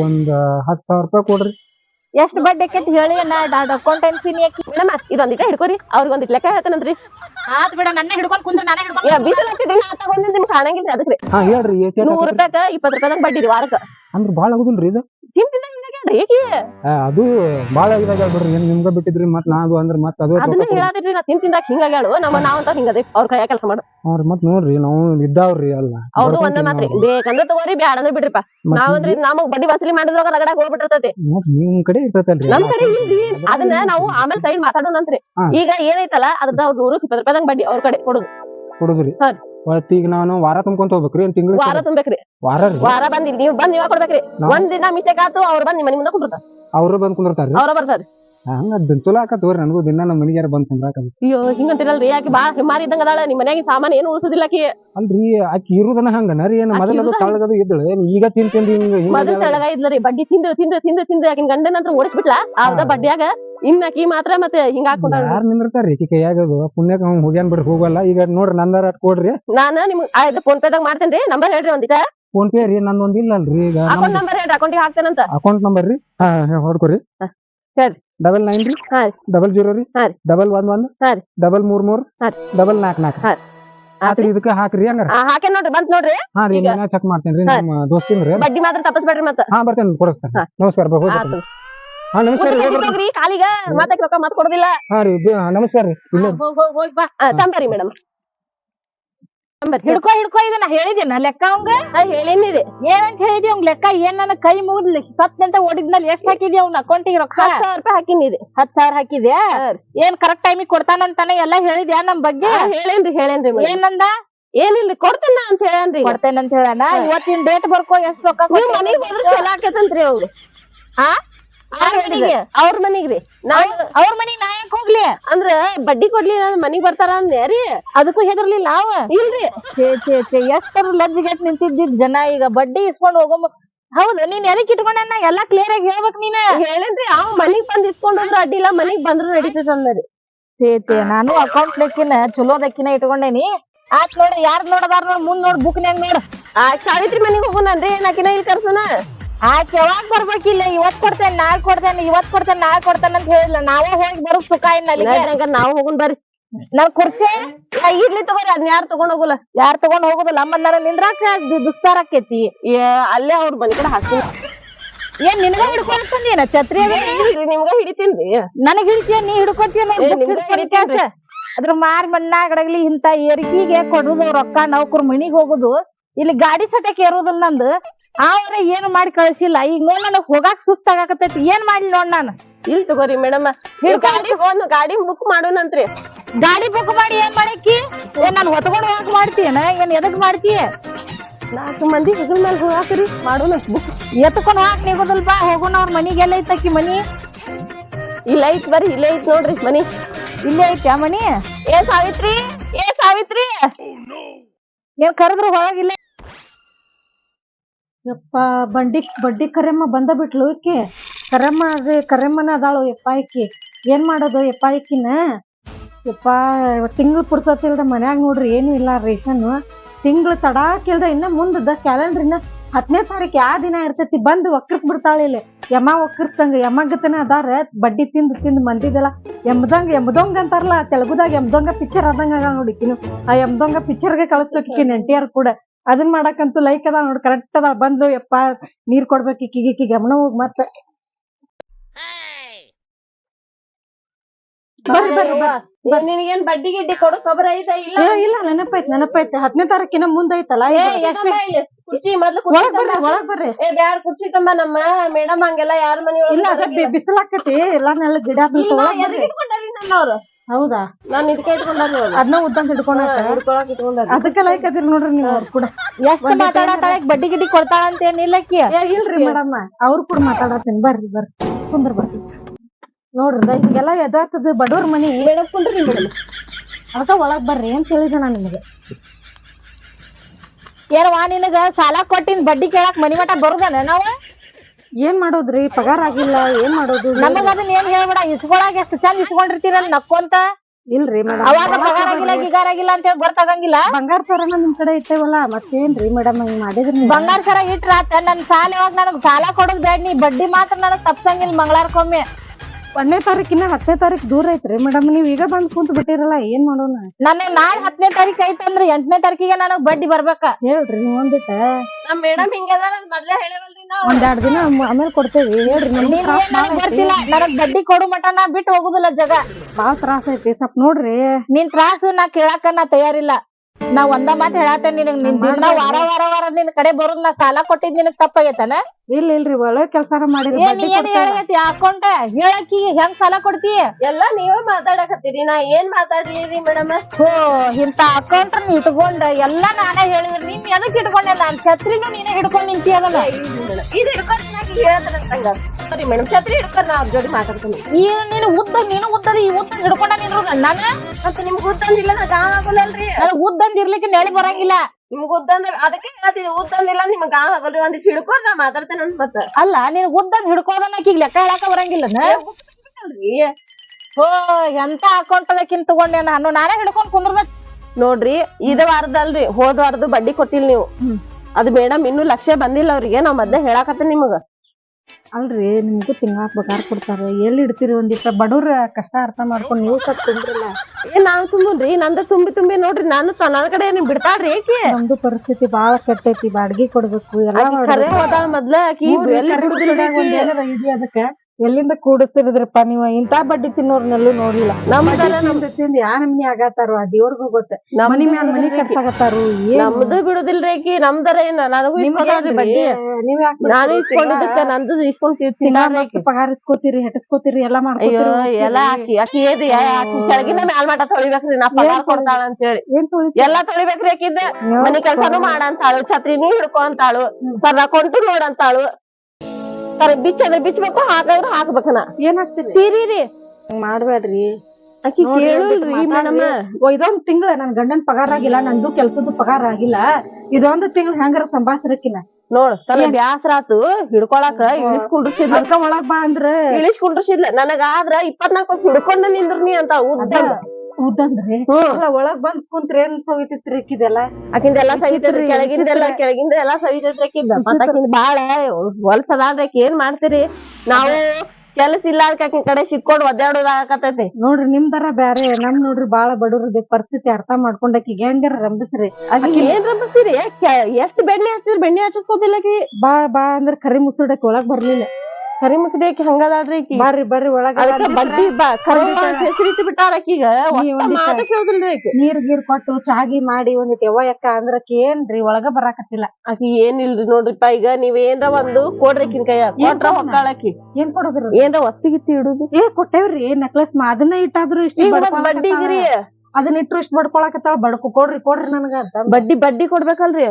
ಒಂದ್ ಹತ್ ಸಾವಿರ ರೂಪಾಯಿ ಕೊಡ್ರಿ. ಎಷ್ಟ್ ಬಡ್ಡಿ ಆಕೈತಿ ಹೇಳಿ ನಾ ಅಕೌಂಟೆನ್ಸಿ ನೀ ಮೇಡಮ್ ಇದೊಂದಿಟ ಹಿಡ್ಕೋರಿ ಅವ್ರಿಗೊಂದಿಟ್ ಲೆಕ್ಕ ಹೇಳ್ತಾನಂತ್ರಿ ಆತ್ ಬಿಡ ನನ್ನ ಹಿಡ್ಕೊಂಡ್ ಕುಂದ್ರ ನಾನೇ ಹಿಡ್ಕೊಂಡ್ ಏ ಬಿಸಿಲು ಹತ್ತಿದ್ರಿ ನಾ ತಗೊಂಡಿದ್ ನಿಮ್ಗೆ ಕಾಣಂಗಿಲ್ರಿ ಅದಕ್ರಿ. ಹಾ ಹೇಳ್ರಿ ಎಷ್ಟ್ ಎಷ್ಟ್ ನೂರ್ ಆಕತ್ರಿ? ರೂಪಾಯ್ಕ ಇಪ್ಪತ್ ರೂಪಾಯ್ದಾಗ ಬಡ್ಡಿ ರೀ ವಾರಕ್ಕ. ಅಂದ್ರ ಬಾಳ ಆಗುದಿಲ್ರಿ ಇದು? ತಿಂತಿದ್ದ ಆ, ಅದು ಬಾಳ ಇದಾಗ ಬಿಡ್ರಿ. ಏನ್ ನಿಮ್ಗ ಬಿಟ್ಟಿದ್ರಿ ಮತ್ ನಾ ಅದು ಅಂದ್ರ ಮತ್ ಅದು ಅದನ್ನ ಹೇಳಾದ್ರಿ ನಾ ತಿನ್ ತಿಂದಾಗ ಹಿಂಗಾಗ್ಯಾಳು ನಮ್ಮ ನಾವಂತ ಹಿಂಗದೆ ಅವ್ರ ಕೈಯಾಗ ಕೆಲಸ ಮಾಡು. ಅವ್ರ ಮತ್ ನೋಡ್ರಿ ನಾವು ಇದ್ದಾವ್ರಿ ಅಲ್ಲ. ಅವ್ರು ಒಂದ ಮಾತ್ರಿ. ಬೇಕಂದ್ರ ತಗೋರಿ ಬ್ಯಾಡ ಅಂದ್ರೆ ಬಿಡ್ರಿಪ್ಪ. ನಾವಂದ್ರಿ ನಮಗ್ ಬಡ್ಡಿ ವಸೂಲಿ ಮಾಡಿದ್ರಾಗ ರಗಡಾಗ ಹೋಗ್ಬಿಟ್ಟಿರ್ತೈತಿ. ಮತ್ ನಿಮ್ ಕಡೆ ಇರ್ತೈತಲ್ರಿ. ನಮ್ ಕಡೆ ಇಲ್ರಿ. ಅದನ್ನ ನಾವು ಆಮೇಲೆ ಸೈಡ್ ಮಾತಾಡೋಣಂತ್ರಿ. ಹಾ. ಈಗ ಏನೈತಲ್ಲ ಅದ್ರ ಅವ್ರ ನೂರು ಇಪ್ಪತ್ತು ರೂಪಾಯ್ದಂಗ್ ಬಡ್ಡಿ ಅವ್ರ ಕಡೆ ಕೊಡುದು. ಕೊಡುದ್ರಿ. ಹಾ. ಈಗ ನಾನು ವಾರ ತುಂಬ್ಕೊಂತ ಹೋಗ್ಬೇಕ್ರಿ ಏನ್ ತಿಂಗ್ಳು ವಾರ ತುಂಬೇಕ್ರಿ ವಾರ ರೀ? ವಾರ ಬಂದ್ ಇಲ್ಲಿ ನೀವ್ ಬಂದ್ ನೀವ ಕೊಡ್ಬೇಕ್ರಿ. ಒಂದ್ ದಿನ ಮಿಸ್ಟೇಕ್ ಆತು ಅವ್ರ ಬಂದ್ ನಿಮ್ಮ ಮನಿ ಮುಂದೆ ಕುಂದಿರ್ತಾರ. ಅವ್ರು ಬಂದ್ ಕುಂದಿರ್ತಾರ್ರಿ? ಅವ್ರ ಬರ್ತಾರ ಹಂಗ ಅದ್ ಚಲೋ ಆಕತ್ತವ್ರಿ ನನಗೂ ದಿನ ನಮ್ಮ ಮನಿಗ್ಯಾರ ಬಂದ್ ಅಯ್ಯೋ ಹಿಂಗಂತಿರಲ್ರಿ ಯಾಕೆ ಬಾ ಹಿಮಾರಿ ಇದ್ದಂಗ ಅದಾಳ ನಿಮ್ ಮನ್ಯಾಗ ಸಾಮಾನ್ ಏನು ಉಳಿಸುದಿಲ್ಲ ಆಕಿ. ಅಲ್ರಿ ಆಕಿ ಇರುದನ ಹಂಗನ ರೀ ಏನ್ ಆಕಿ ಮೊದಲದು ಇರುದ ತಳಗದು ಇದ್ದಳು ಏನ್ ಈಗ ತಿಂದ್ ತಿಂದ್ ಹಿಂಗ ಮೊದಲ ಹಿಂಗ ತೆಳಗ ಇದ್ಲರಿ ಬಡ್ಡಿ ತಿಂದು ತಿಂದು ತಿಂದು ತಿಂದು ಆಕಿನ ಗಂಡನ ನಂತರ ಓಡಿಸ್ಬಿಟ್ಲ ಹಾ. ಬಡ್ಡಿಯಾಗ ಇನ್ನ ಆಕಿ ಮಾತ್ರ ಮತ್ತೆ ಹಿಂಗ ಹಾಕೊಂಡ ಯಾರ್ ನಿಂದಿರ್ತಾರ್ರಿ ಈಕಿ ಕೈಯಾಗ ಅದು ಪುಣ್ಯಕ್ ಹೋಗ್ಯಾನ್ ಬಿಡ್ರಿ ಹೋಗಲ್ಲ. ಈಗ ನೋಡ್ರಿ ನಂದಾರ ಕೊಡ್ರಿ. ನಾನ ನಿಮ್ಗೆ ಆಯ್ತು ಫೋನ್ ಪೇದಾಗ ಮಾಡ್ತೇನ್ರಿ ನಂಬರ್ ಹೇಳ್ರಿ ಒಂದಿಟ ಫೋನ್ ಪೇ ರೀ ನಂದೊಂದಿಲ್ಲ ಅಲ್ರಿ ಈಗ ಅಕೌಂಟ್ ನಂಬರ್ ಹೇಳ್ರಿ ಅಕೌಂಟಿಗೆ ಹಾಕ್ತೇನಂತ. ಅಕೌಂಟ್ ನಂಬರ್ ರೀ? ಹಾ ಹೊಡ್ಕೊರಿ. ಹೇಳ್ರಿ. ಡಬಲ್ ನೈನ್ ರೀ ಹಾ ರೀ. ಡಬಲ್ ಜೀರೋ ರೀ ಹಾ ರೀ. ಡಬಲ್ ಒಂದ್ ಒಂದ್ ಹಾ ರೀ. ಡಬಲ್ ಮೂರ್ ಮೂರ್ ಹಾ ರೀ. ಡಬಲ್ ನಾಕ್ ನಾಕ್ ಹಾ ರೀ. ಹಾಕ್ರಿ ಇದಕ್ಕ ಹಾಕ್ರಿ ಹಂಗಾರ ಆ, ಹಾಕೇನ್ ನೋಡ್ರಿ ಬಂತ್ ನೋಡ್ರಿ ಹಾ ರೀ ಈಗ- ಚೆಕ್ ಮಾಡ್ತೇನ್ರಿ ಹಾ. ನಮ್ಮ ದೋಸ್ತಿಂದ್ರಿ ಬಡ್ಡಿ ಮಾತ್ರ ತಪ್ಪಸ್ಬೇಡ್ರಿ ಮತ್ತೆ ಹಾ ಬರ್ತೇನೆ ಕೊಡಿಸ್ತೇನೆ ಹಾ. ನಮಸ್ಕಾರ ಬಾ, ಹೋಗಿ ಆತು. ಹಾ ನಮಸ್ಕಾರ ರೀ, ಹೋಗಿ ಬರ್ತೀನಿ. ಹೋಗ್ರಿ ಕಾಲಿಗ ಮತ್ತೆ ರೊಕ್ಕ ಮತ್ ಕೊಡೋದಿಲ್ಲ ಹಾ ರೀ ಬಿ- ಹಾ, ನಮಸ್ಕಾರ ರೀ ಇಲ್ಲೇ ಹೋಗ್ ಹೋಗ್ ಹೋಗ್ ಬಾ ಆ, ತಂಬರಿ ಮೇಡಮ್ ಹಿಡ್ಕೊ ಹಿಡ್ಕೊ ಇದನ್ನ ಹೇಳಿದಿನ ಲೆಕ್ಕ ಅವಂಗ? ಹೇಳೇನಿದೆ. ಏನಂತ ಹೇಳಿದಿ ಅವ್ನ್ ಲೆಕ್ಕ? ಏನ್ ನನ್ನ ಕೈ ಮುಗಿದ್ಲಿ ಸತ್ ಅಂತ ಓಡಿದ್ನಲ್ಲಿ ಎಷ್ಟ್ ಹಾಕಿದ್ಯ ಅವ್ನ ಅಕೌಂಟಿಗೆ ರೊಕ್ಕ? ಹತ್ತು ಸಾವಿರ ರೂಪಾಯಿ ಹಾಕಿನಿದೆ. ಹತ್ ಸಾವಿರ ಹಾಕಿದ್ಯಾ. ಏನ್ ಕರೆಕ್ಟ್ ಟೈಮಿಗೆ ಕೊಡ್ತಾನಂತಾನೆ? ಎಲ್ಲಾ ಹೇಳಿದ್ಯಾ ನಮ್ ಬಗ್ಗೆ? ಆ, ಹೇಳೇನ್ರಿ ಹೇಳೇನ್ರಿ ಏನಂದ? ಏನಿಲ್ಲ ಕೊಡ್ತೇನ ಅಂತ ಹೇಳೇನ್ರಿ. ಕೊಡ್ತೇನೆ ಕೊಡ್ತೇನಂತ ಹೇಳಣ ಇವತ್ತಿನ ಡೇಟ್ ಬರ್ಕೋ ಎಷ್ಟ್ ರೊಕ್ಕ ಮನೆಗೆ ಹೋದ್ರ ಚಲೋ ಆಕೇತಂತ್ರಿ ಅವ್ರು. ಮನೆಗೆ? ಅವ್ರ ಮನಿಗ್ರಿ ನಾ ಅವ್ರ ಮನಿಗ್ ನಾ ಯಾಕೆ ಹೋಗ್ಲಿ? ಅಂದ್ರ ಬಡ್ಡಿ ಕೊಡ್ಲಿ ನನ್ ಮನಿಗ್ ಬರ್ತಾರ ಅಂದೆ ರೀ? ಅದಕ್ಕೂ ಹೆದರ್ಲಿಲ್ಲ ಅವ. ಇಲ್ರಿ. ಛೇ ಛೇ ಛೇ ಎಷ್ಟರ ಲಜ್ಜಿಗೆಟ್ ನಿಂತಿದ್ದಿದ್ ಜನ ಈಗ ಬಡ್ಡಿ ಇಸ್ಕೊಂಡ್ ಹೋಗೋ ಹೌದು ನೀನ್ ಎದಕ್ ಇಟ್ಕೊಂಡ ಎಲ್ಲಾ ಕ್ಲಿಯರ್ ಆಗಿ ಹೇಳ್ಬೇಕ್ ನೀನ್. ಹೇಳೇನ್ರಿ ಅವ್ ಮನಿಗ್ ಬಂದ್ ಇಸ್ಕೊಂಡ್ ಹೋದ್ರ ಅಡ್ಡಿಲ್ಲ ಮನಿಗ್ ಬಂದ್ರು ನಡೀತದ ಅಂದ್ರಿ ಛೇ ಛೇ ನಾನು ಅಕೌಂಟ್ ಲೆಕ್ಕಿನ ಚಲೋದಕ್ಕಿನ ಇಟ್ಕೊಂಡೇನಿ. ಆತ್ ನೋಡ್ರಿ ಯಾರ್ ನೋಡದಾರ ನೋಡ್ ಮುಂದ್ ನೋಡ್ ಬುಕ್ನ್ಯಾಗ ನೋಡ್. ಆ ಸಾವಿತ್ರಿ ಮನಿಗ್ ಅಂದ್ರೆ ಏನಾಕಿನ ಇಲ್ಲಿ ಕರ್ಸನ? ಆಕೆ ಯಾವಾಗ ಬರ್ಬೇಕಿಲ್ಲ ಇವತ್ ಕೊಡ್ತೇನೆ ನಾಳೆ ಕೊಡ್ತೇನೆ ಇವತ್ ಕೊಡ್ತೇನೆ ನಾಳೆ ಕೊಡ್ತೇನೆ ಅಂತ ಹೇಳಿಲ್ಲ ನಾವೇ ಹೋಗಿ ಬರೋ ಸುಖ ಇನ್ನ ನಾವ್ ಹೋಗುನ್ ಬರ್ರಿ. ನಾವ್ ಕುರ್ಚಿ? ಆ, ಇರ್ಲಿ ತಗೋರಿ ಅದ್ನ ಯಾರು ತಗೊಂಡ್ ಹೋಗುಲ್ಲ? ಯಾರು ತಗೊಂಡ್ ಹೋಗುದಿಲ್ಲ. ಅಮ್ಮನ್ನಾರ ನಿಂದ್ರಾಕ ದುಸ್ತಾರ ಆಕೇತಿ ಅಲ್ಲೇ ಅವ್ರ ಬಂದ್ ಕಡೆ ಹಾಕಿ ಏನ್ ನಿನಗ ಹಿಡ್ಕೊಂತಂದೇನ ಛತ್ರಿ ಅದ ಇಲ್ರಿ, ನಿಮ್ಗ ಹಿಡಿತೀನ್ರಿ. ನನಗ್ ಹಿಡ್ತೀಯ ನೀ ಹಿಡ್ಕೊತೀಯ. ಅದ್ರ ಮಾರ್ ಮಣ್ಣಾಗಡಗ್ಲಿ ಇಂತ ಏರಿಕೆಗೆ ಕೊಡುದು ರೊಕ್ಕ ನೌಕರ್ ಮನಿಗ್ ಹೋಗುದು. ಇಲ್ಲಿ ಗಾಡಿ ಸಟ್ಯಾಕ್ ಏರೋದಿಲ್ಲ ನಂದು. ಅವ್ರ ಏನು ಮಾಡಿ ಕಳ್ಸಿಲ್ಲ? ಈಗ ನೋಡ್ ನನಗ್ ಹೋಗಾಕ್ ಸುಸ್ತಾಗತೈತಿ ಏನ್ ಮಾಡ್ಲಿ ನೋಡ್ ನಾನು? ಇಲ್ ತಗೋರಿ ಮೇಡಮ್. ಗಾಡಿ ಒಂದು ಗಾಡಿ ಬುಕ್ ಮಾಡೋಣಂತ್ರಿ. ಗಾಡಿ ಬುಕ್ ಮಾಡಿ ಏನ್ ಮಾಡಕ್ಕಿ? ಏನ್ ನಾನ್ ಹೊತ್ಕೊಂಡ್ ಹೋಗಕ್ ಮಾಡ್ತೀಯನ? ಏನ್ ಎದಕ್ ಮಾಡ್ತೀಯ? ನಾಲ್ಕು ಮಂದಿ ಹೆಗಲ್ ಮೇಲೆ ಹೋಗಾಕ್ರಿ ಮಾಡೋಣ ಬುಕ್ ಎತ್ಕೊಂಡು ಹೋಗಕ್ ನಿಗುದಿಲ್ ಬಾ. ಹೋಗೋಣ ಅವ್ರ ಮನಿಗೆ ಎಲ್ಲ ಐತಕ್ಕಿ ಮನಿ? ಇಲ್ಲ ಐತ್ ಬರ್ರಿ ಇಲ್ಲೇ ಐತ್ ನೋಡ್ರಿ ಮನಿ. ಇಲ್ಲೇ ಐತಿ ಆ ಮನಿ? ಏ ಸಾವಿತ್ರಿ ಏ ಸಾವಿತ್ರಿ. ನೀವ್ ಕರೆದ್ರು ಹೊರಗಿಲ್ಲ ಯಪ್ಪ, ಬಂಡಿ ಬಡ್ಡಿ ಕರೆಮ್ಮ ಬಂದ ಬಿಟ್ಲು ಈಕಿ. ಕರೆಮ್ಮ ಅದೇ, ಕರೆಮ್ಮನ ಅದಾಳು ಯಪ್ಪ ಈಕಿ. ಏನ್ ಮಾಡೋದು ಯಪ್ಪ ಈಕಿನ? ಯಪ್ಪ ತಿಂಗಳು ಪುರ್ತತಿಲ್ದ ಮನ್ಯಾಗ ನೋಡ್ರಿ, ಏನು ಇಲ್ಲ ರೇಷನ್. ತಿಂಗಳು ತಡಾಕಿಲ್ದ ಇನ್ನ ಮುಂದದ ಕ್ಯಾಲೆಂಡರ್ ಇನ್ನ ಹತ್ತನೇ ತಾರೀಕು ಯಾವ ದಿನ ಇರ್ತೈತಿ, ಬಂದು ಒಕ್ಕರ್ಕ್ ಬಿಡ್ತಾಳೆ ಇಲ್ಲಿ. ಯಮ ಒಕ್ಕರ್ತಂಗ ಯಮಗತನ ಅದಾರ, ಬಡ್ಡಿ ತಿಂದು ತಿಂದು ಮಂದಿದೆಲ್ಲ. ಎಂಬದಂಗ ಎಂಬದೊಂಗ ಅಂತಾರಲ್ಲ, ತೆಲುಗುದಾಗ ಎಂಬದೊಂಗ ಪಿಕ್ಚರ್ ಆದಂಗ ನೋಡಿ ನೋಡಿಕಿನು ಆ ಎಂಬದೊಂಗ ಪಿಕ್ಚರ್ಗೆ ಕಳಿಸ್ಬೇಕಿಕ್ಕಿ ನೆಂಟಿಯರ್ ಕೂಡ. ಅದನ್ ಮಾಡಕ್ಕಂತೂ ಲೈಕ್ ಅದ ನೋಡ್ ಕರೆಕ್ಟ್ ಅದ ಬಂದು ಯಪ್ಪ ನೀರ್ ಕೊಡ್ಬೇಕು ಇಕ್ಕಿಗೆ ಇಕ್ಕಿ ಗಮನ ಹೋಗ್ ಮತ್ತೆ ಬರ್ರಿ ಬರ್ರಿ ಬರ್ರಿ ನಿನಗೇನ್ ಬಡ್ಡಿ ಗಿಡ್ಡಿ ಕೊಡು ಖಬರ ಐತ ಇಲ್ಲ? ಏ, ಇಲ್ಲ ನೆನಪೈತ್ ನೆನಪೈತ್ ಹತ್ತನೇ ತಾರೀಕಿನ ಮುಂದ್ ಐತಲ್ಲ ಏ, ಇಲ್ಲಿ? ಕುರ್ಚಿ ಮೊದ್ಲು ಕುರ್ಚಿ ಒಳಗ್ ಬರ್ರಿ ತಂಬಾ. ಒಳಗ್ ಬರ್ರಿ. ಏ ಬ್ಯಾಡ ಕುರ್ಚಿ ನಮ್ಮ ಮೇಡಮ್ ಹಂಗೆಲ್ಲ ಯಾರ ಮನಿ ಇಲ್ಲ ಅದ ಬಿಸಿಲಾಕತಿ ಎಲ್ಲಾನೆಲ್ಲ ಗಿಡ ಬಿಟ್ಟು ಹೌದಾ? ನಾನು ಇದಕ್ಕೆ ಇಟ್ಕೊಂಡಾರಿ ಅದನ್ನ ಉದ್ದಂತ ಹಿಡ್ಕೊಂಡ ಹಿಡ್ಕೊಳಕ್ ಇಟ್ಕೊಂಡಾರಿ ಅದಕ್ಕೆ ಲೈಕ್ ಅದಿರಿ ನೋಡ್ರಿ ನೀವು ಅವ್ರು ಕೂಡ. ಎಷ್ಟು ಮಾತಾಡತಾಳ ಬಡ್ಡಿ ಗಿಡ್ಡಿ ಕೊಡ್ತಾಳ ಅಂತ ಏನಿಲ್ಲ ಏ ಇಲ್ರಿ ಮೇಡಮ್ ಅವ್ರು ಕೂಡ ಮಾತಾಡತ್ತೀನಿ. ಬರ್ರಿ ಬರ್ರಿ. ಕುಂದ್ರ ಬರ್ರಿ. ನೋಡ್ರಿ ಎಲ್ಲಾ ಹಿಂಗೆಲ್ಲ ಎದಾಗ್ತದ ಬಡವ್ರ ಮನಿ ಮೇಡಮ್ ಕುಂಡ್ರಿ ನೀವು ಅದಕ್ಕ ಒಳಗ್ ಬರ್ರಿ ಅಂತ ಹೇಳಿದೆ ನಾನು ನಿಮಗೆ. ಏನವಾ ನಿನಗ ಸಾಲ ಕೊಟ್ಟಿನ ಬಡ್ಡಿ ಕೇಳಾಕ್ ಮನಿ ಮಠ ಬರುದನ ನಾವ? ಏನ್ ಮಾಡೋದ್ರಿ? ಪಗಾರ ಆಗಿಲ್ಲ ಏನ್ ಮಾಡೋದು? ನಮಗ ಅದನ್ನ ಏನ್ ಹೇಳ್ಬೇಡ? ಇಸ್ಕೊಳಾಗ ಎಷ್ಟು ಚಂದ ಇಸ್ಕೊಂಡಿರ್ತೀರಲ್ಲ ನಕ್ಕೊಂತ? ಇಲ್ರಿ ಮೇಡಮ್ ಅವಾಗ ಪಗಾರ ಆಗಿಲ್ಲ ಗಿಗಾರ ಆಗಿಲ್ಲ ಅಂತ ಹೇಳಿ ಗೊತ್ತಾಗಂಗಿಲ್ಲ? ಬಂಗಾರ ಸರನ ನಿಮ್ ಕಡೆ ಇಟ್ಟೇವಲ್ಲ ಮತ್ತೇನ್ರಿ ಮೇಡಮ್ ಹಿಂಗ್ ಮಾಡಿದ್ರಿ ಬಂಗಾರ ಸರ ಇಟ್ರ ನನ್ ಸಾಲ ಯಾವಾಗ ನನಗ್ ಸಾಲ ಕೊಡೋದ್ ಬೇಡ ನೀ ಬಡ್ಡಿ ಮಾತ್ರ ನನಗ್ ತಪ್ಸಂಗಿಲ್ಲ ಮಂಗಳಾರಕ್ಕೊಮ್ಮೆ. ಒಂದನೇ ತಾರೀಕಿನ ಹತ್ತನೇ ತಾರೀಕು ದೂರ ಐತ್ರಿ. ಮೇಡಮ್ ನೀವ್ ಈಗ ಬಂದ್ ಕುಂತ ಬಿಟ್ಟಿರಲ್ಲ ಏನ್ ಮಾಡೋಣ? ನನ್ನ ನಾಳೆ ಹತ್ತನೇ ತಾರೀಕು ಐತಂದ್ರ ಎಂಟನೇ ತಾರೀಕಿಗೆ ನನಗ್ ಬಡ್ಡಿ ಬರ್ಬೇಕ. ಹೇಳ್ರಿ ನೀವ್ ಒಂದಿಟ್ಟ. ನಮ್ ಮೇಡಮ್ ಹಿಂಗದ ಮೊದ್ಲೇ ಹೇಳಿರಲ್ರಿ ನಾವು. ಒಂದೆರಡ್ ದಿನ ಆಮೇಲೆ ಕೊಡ್ತೇವಿ. ಹೇಳ್ರಿ ನಮ್ಗೆ ಬರ್ತಿಲ್ಲ ನನಗ್ ಬಡ್ಡಿ ಕೊಡು ಮಟ ನಾ ಬಿಟ್ಟು ಹೋಗುದಿಲ್ಲ ಜಗ. ಬಾಳ ತ್ರಾಸ ಐತಿ ಸ್ವಲ್ಪ ನೋಡ್ರಿ. ನಿನ್ ತ್ರಾಸು ನಾ ಕೇಳಾಕ ನಾ ತಯಾರಿಲ್ಲ. ನಾ ಒಂದ ಮಾತ್ ಹೇಳಾತೇನ್ ನಿನಗ್ ನಿನ್ ದಿನ ವಾರ ವಾರ ವಾರ ನಿನ್ ಕಡೆ ಬರೋದ್ ನಾ ಸಾಲ ಕೊಟ್ಟಿದ್ ನಿನಗ್ ತಪ್ಪಾಗೈತನ? ಇಲ್ಲ ಇಲ್ರಿ ಒಳ್ಳೆ ಕೆಲಸ ಮಾಡಿರಿ ಏನ್ ಏನ್ ಹೇಳೈತಿ ಅಕೌಂಟ್? ಹೇಳಕ್ಕಿ ಹೆಂಗ್ ಸಾಲ ಕೊಡ್ತಿ? ಎಲ್ಲ ನೀವೇ ಮಾತಾಡಕತ್ತೀರಿ ನಾ ಏನ್ ಮಾತಾಡ್ಲಿ ಮೇಡಮ್? ಹೋ ಇಂತ ಅಕೌಂಟ್ ಇಟ್ಕೊಂಡ ಎಲ್ಲ ನಾನೇ ಹೇಳಿದ್ರಿ ನೀನ್ ಎದಕ್ ಇಟ್ಕೊಂಡೆ ನಾನ್ ಛತ್ರಿನೂ ನೀನೇ ಹಿಡ್ಕೊಂಡ್ ನಿಂತಿ ಅದನ್ನ. ಇದು ಹಿಡ್ಕೊಂಡ್ ಹೇಳ್ತಾರಂತಂಗ ಸರಿ ಮೇಡಮ್ ಛತ್ರಿ ಹಿಡ್ಕೊಂಡು ನಾ ಅವ್ರ ಜೋಡಿ ಮಾತಾಡ್ತೀನಿ. ಈ ನೀನು ಉದ್ದ ನೀನು ಉದ್ದದ ಈ ಉದ್ದ ಹಿಡ್ಕೊಂಡ ನಿಂದ್ರು ನಾನ? ಮತ್ತೆ ನಿಮ್ಗ್ ಉದ್ದಂದಿಲ್ಲ ನಾ ಗಾಂವ್ ಆಗೋಲ್ಲಲ್ರಿ ನನಗ್ ಉದ್ದಂದ್ ಇರ್ಲಿಕ್ಕೆ ನೆಳಿ ಬರಂಗಿಲ್ಲ. ನಿಮ್ಗ ಉದ್ದಂದ ಅದಕ್ಕೆ ಹೇಳ್ತಿದ್ದೆ ಉದ್ದಂದಿಲ್ಲ ನಿಮ್ಗ ಗಾಂವ್ ಆಗಲ್ರಿ ಒಂದ್ ಹಿಡ್ಕೊಂಡ್ ನಾ ಮಾತಾಡ್ತೇನೆ ಅಂತ ಮತ್ತ. ಅಲ್ಲ ನೀನ್ ಉದ್ದಂದ್ ಹಿಡ್ಕೋದನ್ನ ಈಗ ಲೆಕ್ಕ ಹೇಳಾಕ ಬರಂಗಿಲ್ಲ ಅಲ್ರಿ. ಓ ಎಂತ ಅಕೌಂಟ್ ಅದಕ್ಕಿಂತ ತಗೊಂಡೆ ನಾನು? ನಾನೇ ಹಿಡ್ಕೊಂಡ್ ಕುಂದ್ರದ ನೋಡ್ರಿ ಇದ ವಾರದಲ್ರಿ ಹೋದ ವಾರದ ಬಡ್ಡಿ ಕೊಟ್ಟಿಲ್ ನೀವು. ಅದು ಮೇಡಮ್ ಇನ್ನು ಲಕ್ಷ್ಯ ಬಂದಿಲ್ಲ ಅವ್ರಿಗೆ ನಾವ್ ಮದ್ದೆ ಹೇಳಾಕತ್ತೇನ್ ನಿಮಗ. ಅಲ್ರಿ ನಿಮ್ಗೂ ತಿಂಗಳ ಪಗಾರ ಕೊಡ್ತಾರೆ. ಎಲ್ಲಿ ಇಡ್ತೀರಿ ಒಂದಿಷ್ಟ ಬಡವ್ರ ಕಷ್ಟ ಅರ್ಥ ಮಾಡ್ಕೊಂಡು ನೀವು ಕಟ್ ತುಂಬ್ರಲ್ಲ ಏ ನಾನ್ ತುಂಬುನ್ರಿ ನಂದ ತುಂಬಿ ತುಂಬಿ ನೋಡ್ರಿ ನಾನು ತ- ನನ್ ಕಡೆ ನಿಮ್ ಬಿಡ್ತಾಳ್ರಿ ಏಕೆ? ನಮ್ದು ಪರಿಸ್ಥಿತಿ ಬಾಳ ಕೆಟ್ಟೈತಿ ಬಾಡ್ಗಿ ಕೊಡ್ಬೇಕು ಎಲ್ಲಾ ಹೋದಾಳ ಮೊದ್ಲ ಆಕಿ ಎಲ್ಲಿ ಬಿಡುದಿಲ್ಲ ಆಕಿ. ಅದಕ್ಕ? ಎಲ್ಲಿಂದ ಕೂಡಿಸ್ತಿರಿದ್ರಪ್ಪ ನೀವು? ಇಂತ ಬಡ್ಡಿ ತಿನ್ನೋರ್ನೆಲ್ಲೂ ನೋಡಿಲ್ಲ. ತಿಂದ್ ಯಾರ ನಮ್ನಿ ಆಗತ್ತಾರೋ ಆ ದೇವ್ರಿಗೂ ಗೊತ್ತ. ಮನಿ ಮ್ಯಾಲ ಮನಿ ಕಟ್ಸಾಕತ್ತಾರು ನಮ್ದು ಬಿಡುದಿಲ್ರಿ ಆಕಿ ನಮ್ದರ ಏನ ನನಗೂ ನಾನು ಇಸ್ಕೊಂಡಿದ್ದಕ್ಕ ನಂದು ಇಸ್ಕೊಂಡ್ ಪಗಾರ ಇಸ್ಕೋತೀರಿ ಹೆಟಸ್ಕೋತೀರಿ ಎಲ್ಲಾ ಅಯ್ಯೋ ಎಲ್ಲಾ ಆಕಿ ಆಕಿ ಏದಿ ಆಕಿ ಕೆಳಗಿನ ಮ್ಯಾಲ್ ಮಟ ತೊಳಿಬೇಕ್ರಿ ನಾ ಪಗಾರ ಕೊಡ್ತಾಳ ಅಂತ ಹೇಳಿ ಎಲ್ಲಾ ತೊಳಿಬೇಕ್ರಿ ಆಕಿದ ಮನಿ ಕೆಲ್ಸಾನು ಮಾಡಂತಾಳು ಛತ್ರಿನೂ ಹಿಡ್ಕೊಂತಾಳು ಸರ ಕೊಂಟು ನೋಡಂತಾಳು ಸರ ಬಿಚ್ಚ ಅಂದ್ರೆ ಬಿಚ್ಚಬೇಕು ಹಾಕಿದ್ರೆ ಹಾಕ್ಬೇಕನ. ಏನಾಗ್ತಿರಿ ಸೀರಿ ರೀ ಮಾಡ್ಬೇಡ್ರಿ. ಆಕಿ ಕೇಳಲ್ರಿ ಮೇಡಮ್. ಇದೊಂದ್ ತಿಂಗಳ ನನ್ ಗಂಡನ್ ಪಗಾರ ಆಗಿಲ್ಲ ನಂದು ಕೆಲ್ಸದ್ದು ಪಗಾರ ಆಗಿಲ್ಲ. ಇದೊಂದ್ ತಿಂಗಳ ಹೆಂಗಾರ ಸಂಭಾಸ್ರಕಿನ? ನೋಡ್ ತಲೆ ಬ್ಯಾಸ್ರ ಆತು ಹಿಡ್ಕೊಳಕ ಇಳಿಸ್ ಒಳಗ್ ಬಾ ಅಂದ್ರ. ಇಳಿಸ್ ಕುಂಡ್ರಸಿದ್ಲ ನನಗ ಆದ್ರ ಇಪ್ಪತ್ನಾಲ್ಕು ವರ್ಷ ಹಿಡ್ಕೊಂಡ ನಿಂದ್ರಿ ಅಂತ ಉದ್ದ. ಉದ್ದಂದ್ರಿ ಒಳಗ್ ಬಂದ್ ಕುಂತ್ರ ಏನ್ ಸವಿತಿತ್ರಿ ಇಕ್ಕಿದೆಲ್ಲ ಆಕಿಂದ ಎಲ್ಲಾ ಸವಿತೈತ್ರಿ ವಿಚಿತ್ರ, ಕೆಳಗಿಂದ ಎಲ್ಲಾ ವಿಚಿತ್ರ. ಕೆಳಗಿಂದ ಎಲ್ಲಾ ಸವಿತೈತ್ರಿ ಆಕಿಂದ ಮತ್ತ ಆಕಿಂದ ಬಾಳ ಹೊಲ್ಸದಾಳ್ರಿ ಆಕಿ ಏನ್ ಮಾಡ್ತೀರಿ? ನಾವು ಕೆಲಸ ಇಲ್ಲ ಅದಕ್ಕೆ ಕಡೆ ಸಿಕ್ಕೊಂಡು ಒದ್ದಾಡೋದಾಗತೈತಿ ನೋಡ್ರಿ ನಿಮ್ದರ ಬ್ಯಾರೆ. ನಮ್ ನೋಡ್ರಿ ಬಾಳ ಬಡವ್ರದ್ದು ಪರಿಸ್ಥಿತಿ ಅರ್ಥ ಮಾಡ್ಕೊಂಡಾಕಿ ಹೆಂಗಾರ ರಂಬಿಸ್ರಿ. ಆಕಿ ಏನ್ ರಂಬಿಸ್ತೀರಿ? ಎಷ್ಟ್ ಬೆಣ್ಣೆ ಹಚ್ಚಿದ್ರಿ ಬೆಣ್ಣೆ ಹಚ್ಚಿಸ್ಕೋದಿಲ್ಲ ಆಕಿ ಬಾ ಬಾ ಅಂದ್ರ ಕರಿ ಮುಸುಡಕ್ಕೆ ಒಳಗ್ ಬರ್ಲಿಲ್ಲ. ಕರಿ ಮುಸುಡಿ ಆಕಿ ಹಂಗದಾಳ್ರಿ ಆಕಿ ಬರ್ರಿ ಬರ್ರಿ ಒಳಗ ಅದಕ್ಕ ಬಡ್ಡಿ ಹೆಸರಿಟ್ಟು ಬಿಟ್ಟಾಳ ಆಕಿಗ ಮಾತ ಕೇಳುದಿಲ್ರಿ ಆಕಿ. ನೀರ್ ಗೀರ್ ಕೊಟ್ಟು ಚಾಗಿ ಮಾಡಿ ಒಂದಿಟ್ ಯವ್ವ ಯಕ್ಕ ಅಂದ್ರಕ ಏನ್ರಿ ಒಳಗ ಬರಾಕತ್ತಿಲ್ಲ. ಆಕಿ ಏನಿಲ್ರಿ ನೋಡ್ರಿಪ್ಪ ಈಗ ನೀವ್ ಏನ್ರ ಒಂದು ಕೊಡ್ರಿ ಆಕಿನ್ ಕೈಯ ಕೊಟ್ರ? ಹೊಕ್ಕಾಳ ಆಕಿ. ಏನ್ ಕೊಡೋದ್ರಿ? ಏನ್ರ ಒತ್ತಿಗಿತ್ತಿ ಇಡುದು? ಏ ಕೊಟ್ಟೇವ್ರಿ ನೆಕ್ಲೆಸ್ ಅದನ್ನ ಇಟ್ಟಾದ್ರು ಇಷ್ಟ ಬಡ್ಡಿಗ್ರಿ ಅದನ್ನ ಇಟ್ರು ಇಷ್ಟ ಬಡ್ಕೊಳಕತ್ತಾಳ ಬಡ್ಕೊ ಕೊಡ್ರಿ ಕೊಡ್ರಿ ನನ್ಗ ಅಂತ ಬಡ್ಡಿ ಬಡ್ಡಿ ಕೊಡ್ಬೇಕಲ್ರಿ?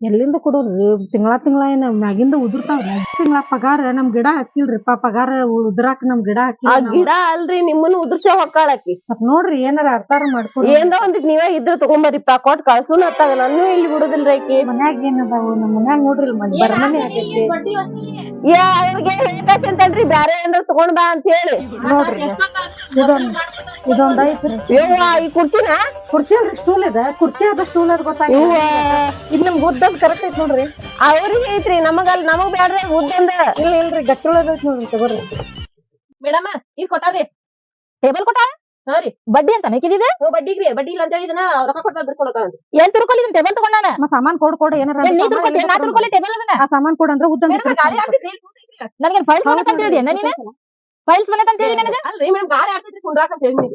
ಎಲ್ಲಿಂದ ಕೊಡೋದ್ರಿ ತಿಂಗಳ ತಿಂಗಳ ಏನ ಮ್ಯಾಗಿಂದ ಉದುರ್ತಾವ್ರಿ ತಿಂಗಳ ಪಗಾರ ನಮ್ ಗಿಡ ಹಚ್ಚಿಲ್ರಿಪ್ಪ ಪಗಾರ ಉದ್ರಾಕ ನಮ್ ಗಿಡ ಆ ಹಚ್ಚಿಲ್ಲ ಗಿಡ ಅಲ್ರಿ ನಿಮ್ಮನ್ನ ಉದುರ್ಸೆ ಹೊಕ್ಕಾಳ ಆಕಿ. ಮತ್ತ್ ನೋಡ್ರಿ ಏನಾರ ಅರ್ಥ ಮಾಡ್ಕೊಡ್ರಿ ಏನ್ರ ಒಂದಿಟ್ ನೀವೇ ಇದ್ರ ತಗೊಂಬರಿಪ್ಪ ಕೊಟ್ ಕಳ್ಸುನ್ ಹತ್ತಾಗ ನಾನು ಇಲ್ಲಿ ಬಿಡುದಿಲ್ರಿ ಆಕಿ. ಮನ್ಯಾಗ ಏನದಾವು? ನಮ್ ಮನ್ಯಾಗ ನೋಡ್ರಿ ಮನೆ ಬರಮನೆ ಆಗೈತಿ. ಯಾ ಅವ್ರಿಗೆ ಹೇಳ್ಕಾಶ್ ಅಂತಲ್ರಿ ಬ್ಯಾರೆ ಏನಾರ ತಗೊಂಡ್ ಬಾ ಅಂತ ಹೇಳಿ ನೋಡ್ರಿ. ಇದೊಂದ್ ಇದೊಂದ್ ಐತ್ರಿ ಯವ್ವ ಈ ಕುರ್ಚಿನ? ಕುರ್ಚಿ ಅಲ್ರಿ ಸ್ಟೂಲ್ ಇದೆ. ಕುರ್ಚಿ ಅದ ಸ್ಟೂಲ್ ಅದ ಗೊತ್ತಾಗ ಇದ್ ನಿಮ್ಗ್ ಉದ್ದದ್ ಕರೆಕ್ಟ್ ಐತಿ ನೋಡ್ರಿ. ಅವ್ರಿಗೆ ಐತ್ರಿ ನಮಗಲ್ ನಮಗ್ ಬ್ಯಾಡ್ರಿ ಉದ್ದಂದ ಇಲ್ಲ ಇಲ್ರಿ ಗಟ್ಟುಳದ ಐತ್ ನೋಡ್ರಿ ತಗೋರಿ. ಮೇಡಮ್ ಈಗ ಕೊಟ್ಟಾರಿ ಟೇಬಲ್ ಕೊಟ್ಟ? ಹಾ ರೀ. ಬಡ್ಡಿ ಅಂತ ಹಾಕಿದಿದೆ ಓ ಬಡ್ಡಿಗ್ರಿ ಬಡ್ಡಿ ಇಲ್ಲ ಅಂತ ಹೇಳಿದನ ರೊಕ್ಕ ಕೊಟ್ಟು ಬಿಡ್ಕೊಳಕ ಏನ್ ತಿರ್ಕೊಲಿ ಟೇಬಲ್ ತಗೊಂಡಾನ? ಸಾಮಾನ್ ಕೊಡ್ ಕೊಡ ಏನಾರ ಏನ್ ನೀ ತಿರ್ಕೊತಿ? ನಾ ತಿರ್ಕೊಲಿ ಟೇಬಲ್ ಅದನ್ನ? ಆ ಸಾಮಾನ್ ಕೊಡ ಅಂದ್ರೆ ಉದ್ದ ಗಾಳಿ ಆಗ್ತೈತಿ ನನಗೇನ್ ಫೈಲ್ ಕೊಡಕ್ ಅಂತ ಹೇಳಿ ನೀನು? ಫೈಲ್ಸ್ ಮನೆ ಅಂತ ಹೇಳಿ ನನಗ ಅಲ್ರಿ ಮೇಡಮ್ ಗಾಳಿ ಆಗ್ತೈತಿ ಕುಂಡ್ರಾಕ ಅಂತ ಹೇಳಿ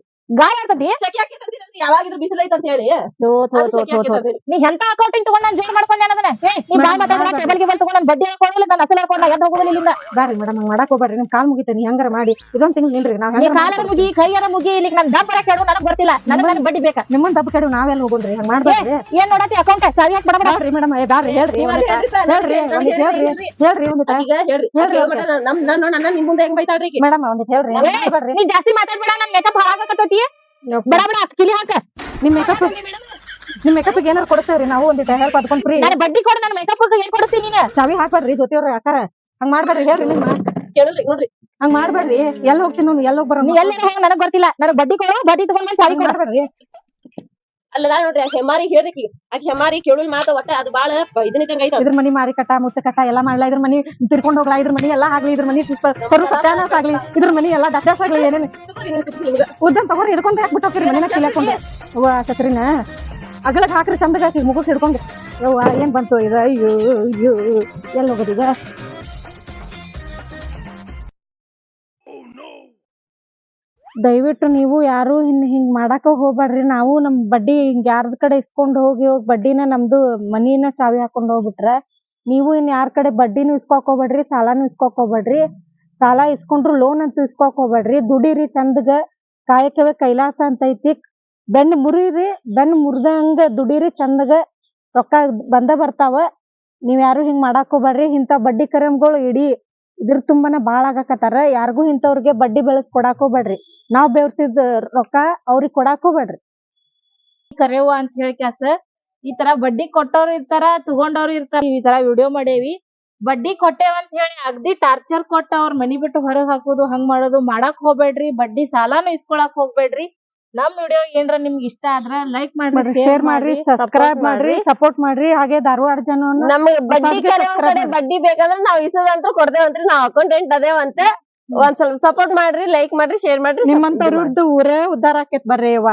ಶೆಕೆ ಹಾಕಿತ್ತಂತೀರಲ್ರಿ ಯಾವಾಗಿದ್ರು ಬಿಸಿಲು ಅಂತ ಹೇಳಿ ತೋ ತೋ ತೋ ತೋ. ನೀ ಎಂತ ಅಕೌಂಟಿಂಗ್ ತಗೊಂಡ್ ನಾನು ಜೋಡ್ ಮಾಡ್ಕೊಂಡೆ ಅನ್ನೋದನ್ನ ಏ ನೀ ಬಾ ಮಾತಾಡ ಟೇಬಲ್ ಗಿಬಲ್ ತಗೊಂಡ್ ನಾನು ಬಡ್ಡಿ ಹಾಕೊಳ್ಳಿಲ್ಲ ನಾನು ಅಸಲ ಹಾಕೊಂಡ ಎದ್ದು ಹೋಗೋದಿಲ್ಲ ಇಲ್ಲಿಂದ ಬ್ಯಾಡ್ರಿ ಮೇಡಮ್ ಹಂಗ್ ಮಾಡಕ್ ಹೋಗ್ಬೇಡ್ರಿ ನಿಮ್ ಕಾಲ್ ಮುಗಿತೀನಿ ಹೆಂಗಾರ ಮಾಡಿ ಇದೊಂದ್ ತಿಂಗಳು ನಿಲ್ರಿ ನಾವು ನೀ ಕಾಲ ಮುಗಿ ಕೈಯಾರ ಮುಗಿ ಇಲ್ಲಿ ನನ್ ದಪ್ಪ ಕೆಡು ನನಗ್ ಗೊತ್ತಿಲ್ಲ ನನಗೆ ನನ್ ಬಡ್ಡಿ ಬೇಕಾ ನಿಮ್ಮನ್ ದಪ್ಪ ಕೆಡು ನಾವೆಲ್ಲ ಹೋಗೋಣ್ರಿ ಹಂಗ್ ಮಾಡ್ಬೇಡ್ರಿ ಏನ್ ನೋಡತಿ ಅಕೌಂಟ್ ಸರಿ ಹಾಕಿ ಬಡಬಡ ಬ್ಯಾಡ್ರಿ ಮೇಡಮ್ ಹೇಳ್ರಿ ನೀವ್ ಹೇಳ್ರಿ ಹೇಳ್ರಿ ಹೇಳ್ರಿ, ಹೇಳ್ರಿ ಈಗ ಹೇಳ್ರಿ ಹೇಳ್ರಿ, ನಮ್ ನಮ್ ನನ್ನ ನಿಮ್ ಮುಂದೆ ಹೆಂಗ್ ಬೈತಾಳ್ರಿ? ಮೇಡಮ್ ಒಂದಿಟ್ ಹೇಳ್ರಿ ನೀ ಜಾಸ್ತಿ ಮಾತಾಡ್ಬೇಡ ನನ್ ಮೇಕಪ್ ಹಾಳಾಗಕತ್ತತಿ ಬಡ ಬಡ ಕಿಲಿ ಹಾಕ. ನಿಮ್ ಮೇಕಪ್ ನಿಮ್ ಮೇಕಪ್ ಏನಾರ ಕೊಡ್ತೇವ್ರಿ ನಾವು ಒಂದಿಟ ಹೆಲ್ಪ್ ಅದ್ಕೊಂಡ್ ಫ್ರೀ ನಾನು ಬಡ್ಡಿ ಕೊಡ ನನ್ನ ಮೇಕಪ್ ಏನ್ ಕೊಡ್ತೀನಿ ನೀನು? ಚಾವಿ ಹಾಕ್ಬೇಡ್ರಿ ಜೊತೆಯವ್ರ ಅಕ್ಕಾರ ಹಂಗ್ ಮಾಡ್ಬೇಡ್ರಿ ಹೇಳ್ರಿ ನಿಮ್ಮ ಕೇಳಲ್ರಿ ನೋಡ್ರಿ. ಹಂಗ್ ಮಾಡ್ಬೇಡ್ರಿ. ಎಲ್ ಹೋಗ್ತೀನಿ ನಾನು ಹೋಗ್ ಎಲ್ಲ ಹೋಗಿ ನನಗ್ ಗೊತ್ತಿಲ್ಲ ನನಗ್ ಬಡ್ಡಿ ಕೊಡು ಬಡ್ಡಿ ತಗೊಂಡ್ ಮೇಲೆ ಚಾವಿ ಕೊಡು. ಮಾಡ್ಬೇಡ್ರಿ ಅಲ್ಲ ನಾ ನೋಡ್ರಿ, ಆ ಹೆಮಾರಿ ಹೇಳ್ರಿ. ಆ ಹೆಮಾರಿ ಕೇಳುಲ್ ಮಾತ ಒಟ್ಟ ಅದು ಬಾಳ ಇದನ್ನ ಐತ ಇದ್ರ ಮನಿ ಮಾರಿ ಕಟ್ಟ ಮುತ್ತ ಕಟ್ಟ ಎಲ್ಲಾ ಮಾಡ್ಲಾ, ಇದ್ರ ಮನಿ ತಿರ್ಕೊಂಡ್ ಹೋಗ್ಲಾ, ಇದ್ರ ಮನಿ ಎಲ್ಲಾ ಆಗ್ಲಿ, ಇದ್ರ ಮನಿ ಕರು ಆಗ್ಲಿ, ಇದ್ರ ಮನಿ ಎಲ್ಲಾ ಡಕಾಸ್ ಆಗ್ಲಿ, ಏನೇನ್ ಉದ್ದನ್ ತಗೋರಿ, ಹಿಡ್ಕೊಂಡ್ ಹಾಕ್ಬಿಟ್ಟು ಹೋಗ್ರಿ ಮನಿನ ಕಿಲಾಕೊಂಡೆ ಅವ್ವ ಅಗಲಕ್ ಹಾಕ್ರಿ, ಚಂದಗ ಹಾಕಿ ಮುಗುಸ್ ಹಿಡ್ಕೊಂಡು. ಯವ್ವ ಏನ್ ಬಂತು ಇದು? ಅಯ್ಯೋ ಅಯ್ಯೋ ಎಲ್ಲಿ ಹೋಗೋದೀಗ ದಯವಿಟ್ಟು ನೀವು ಯಾರು ಹಿಂಗೆ ಹಿಂಗ್ ಮಾಡಾಕ ಹೋಗ್ಬೇಡ್ರಿ ನಾವು ನಮ್ ಬಡ್ಡಿ ಹಿಂಗ್ ಯಾರ್ದ್ ಕಡೆ ಇಸ್ಕೊಂಡ್ ಹೋಗಿ ಹೋಗಿ ಬಡ್ಡಿನ ನಮ್ದು ಮನಿನ ಚಾವಿ ಹಾಕೊಂಡ್ ಹೋಗ್ಬಿಟ್ರ ನೀವು ಇನ್ನು ಯಾರ್ ಕಡೆ ಬಡ್ಡಿನೂ ಸಾಲಾನು ಇಸ್ಕೊಕ್ ಹೋಗ್ಬ್ಯಾಡ್ರಿ. ಸಾಲ ಇಸ್ಕೊಂಡ್ರು ಲೋನ್ ಅಂತೂ ಇಸ್ಕೊಕ್ ಹೋಗ್ಬೇಡ್ರಿ ದುಡೀರಿ ಚಂದಗ, ಕಾಯಕವೇ ಕೈಲಾಸ ಅಂತ ಐತಿ. ಬೆನ್ ಮುರಿರಿ, ಬೆನ್ ಮುರ್ದಂಗ ದುಡೀರಿ ಚಂದಗ. ರೊಕ್ಕ ಬಂದ ಬರ್ತಾವ. ನೀವ್ ಯಾರು ಹಿಂಗ್ ಮಾಡಾಕ್ ಹೋಗ್ಬೇಡ್ರಿ ಇಂತ ಬಡ್ಡಿ ಕರಮ್ಗಳು ಇಡೀ ಇದ್ರ ತುಂಬಾನ ಬಾಳ ಆಗಾಕತ್ತಾರ. ಯಾರಿಗೂ ಇಂಥವ್ರಿಗೆ ಬಡ್ಡಿ ಬೆಳೆಸ್ ಕೊಡಾಕ್ ಹೋಗ್ಬೇಡ್ರಿ. ನಾವ್ ಬೆವರ್ತಿದ್ ರೊಕ್ಕ ಅವ್ರಿಗೆ ಕೊಡಾಕ್ ಹೋಗ್ಬೇಡ್ರಿ. ಕರೆಯುವ ಅಂತ ಹೇಳಿ ಕ್ಯಾಸ ಈ ತರ ಬಡ್ಡಿ ಕೊಟ್ಟವ್ರು ಇರ್ತಾರ, ತಗೊಂಡವ್ರು ಇರ್ತಾರ. ಈ ತರ ವಿಡಿಯೋ ಮಾಡೇವಿ. ಬಡ್ಡಿ ಕೊಟ್ಟೇವ್ ಅಂತ ಹೇಳಿ ಅಗ್ದಿ ಟಾರ್ಚರ್ ಕೊಟ್ಟ ಅವ್ರ ಮನಿ ಬಿಟ್ಟು ಹೊರಗ್ ಹಾಕೋದು, ಹಂಗ್ ಮಾಡೋದು ಮಾಡಾಕ್ ಹೋಗ್ಬೇಡ್ರಿ. ಬಡ್ಡಿ ಸಾಲಾನು ಇಸ್ಕೊಳಕ್ ಹೋಗ್ಬೇಡ್ರಿ. ನಮ್ ವಿಡಿಯೋ ಏನ್ರ ನಿಮ್ಗೆ ಇಷ್ಟ ಆದ್ರ ಲೈಕ್ ಮಾಡ್ರಿ ಶೇರ್ ಮಾಡ್ರಿ ಸಬ್ಸ್ಕ್ರೈಬ್ ಮಾಡ್ರಿ ಸಪೋರ್ಟ್ ಮಾಡ್ರಿ. ಹಾಗೆ ಧಾರವಾಡ ಜನ ನಮ್ಗ್ ಬಡ್ಡಿ ಕಡೆ ಒಂದ್ ಕಡೆ ಬಡ್ಡಿ ಬೇಕಂದ್ರೆ ನಾವ್ ಇಸದಂತ್ರ ಕೊಡ್ತೇವಂತ್ರಿ. ನಾವ್ ಅಕೌಂಟೆಂಟ್ ಅದೇವಂತೆ ಒಂದ್ ಸ್ವಲ್ಪ ಸಪೋರ್ಟ್ ಮಾಡ್ರಿ ಲೈಕ್ ಮಾಡ್ರಿ ಶೇರ್ ಮಾಡ್ರಿ ನಿಮ್ಮಂತವ್ರದ್ದು ಊರೇ ಉದ್ದಾರ ಆಕೇತ್ ಬರ್ರಿ ಅವ್ವ.